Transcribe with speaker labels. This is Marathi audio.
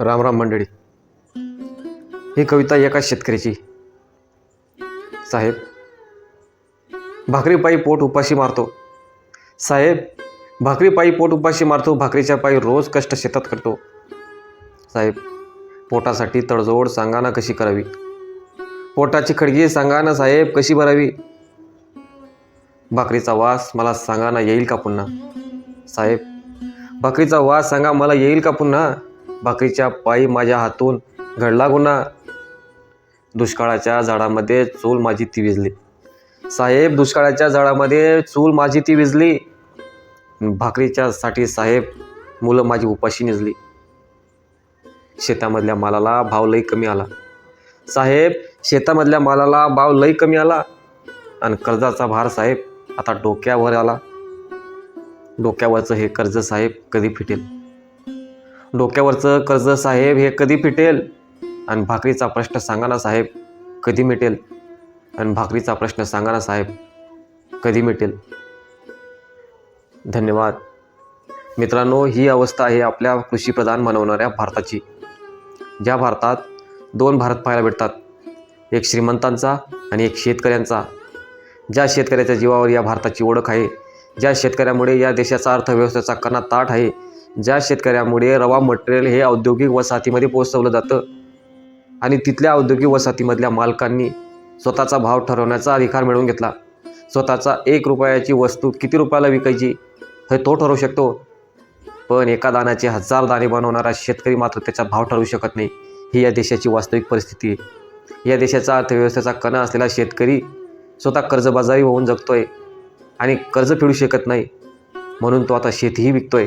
Speaker 1: राम राम मंडळी. ही कविता एका शेतकऱ्याची साहेब भाकरी पायी पोट उपाशी मारतो. साहेब भाकरी पायी पोट उपाशी मारतो भाकरीच्या पायी रोज कष्ट शेतात करतो. साहेब पोटासाठी तडजोड सांगा ना कशी करावी? पोटाची खडगी सांगा ना साहेब कशी भरावी? भाकरीचा वास मला सांगा ना येईल का पुन्हा? साहेब भाकरीचा वास सांगा मला येईल का पुन्हा? भाकरीच्या पायी माझ्या हातून घडला गुन्हा. दुष्काळाच्या झाडामध्ये चूल माझी ती विजली. साहेब दुष्काळाच्या झाडामध्ये चूल माझी ती विजली. भाकरीच्या साठी साहेब मुलं माझी उपाशी निजली. शेतामधल्या मालाला भाव लई कमी आला. साहेब शेतामधल्या मालाला भाव लई कमी आला. आणि कर्जाचा भार साहेब आता डोक्यावर आला. डोक्यावरचं हे कर्ज साहेब कधी फिटेल? डोक्यावरचं कर्ज साहेब हे कधी फिटेल? आणि भाकरीचा प्रश्न सांगा ना साहेब कधी मिटेल? आणि भाकरीचा प्रश्न सांगा ना साहेब कधी मिटेल? धन्यवाद. मित्रांनो ही अवस्था आहे आपल्या कृषीप्रधान बनवणाऱ्या भारताची. ज्या भारतात दोन भारत पाहायला भेटतात एक श्रीमंतांचा आणि एक शेतकऱ्यांचा. ज्या शेतकऱ्याच्या जीवावर या भारताची ओळख आहे ज्या शेतकऱ्यामुळे या देशाचा अर्थव्यवस्थेचा कणा ताट आहे ज्या शेतकऱ्यामुळे रवा मटेरियल हे औद्योगिक वसाहतीमध्ये पोहोचवलं जातं आणि तिथल्या औद्योगिक वसाहतीमधल्या मालकांनी स्वतःचा भाव ठरवण्याचा अधिकार मिळवून घेतला. स्वतःचा एक रुपयाची वस्तू किती रुपयाला विकायची हे तो ठरवू शकतो. पण एका दाण्याचे हजार दाणे बनवणारा शेतकरी मात्र त्याचा भाव ठरवू शकत नाही. ही या देशाची वास्तविक परिस्थिती आहे. या देशाचा अर्थव्यवस्थेचा कणा असलेला शेतकरी स्वतः कर्जबाजारी होऊन जगतोय आणि कर्ज फेडू शकत नाही. म्हणून तो आता शेतीही विकतोय.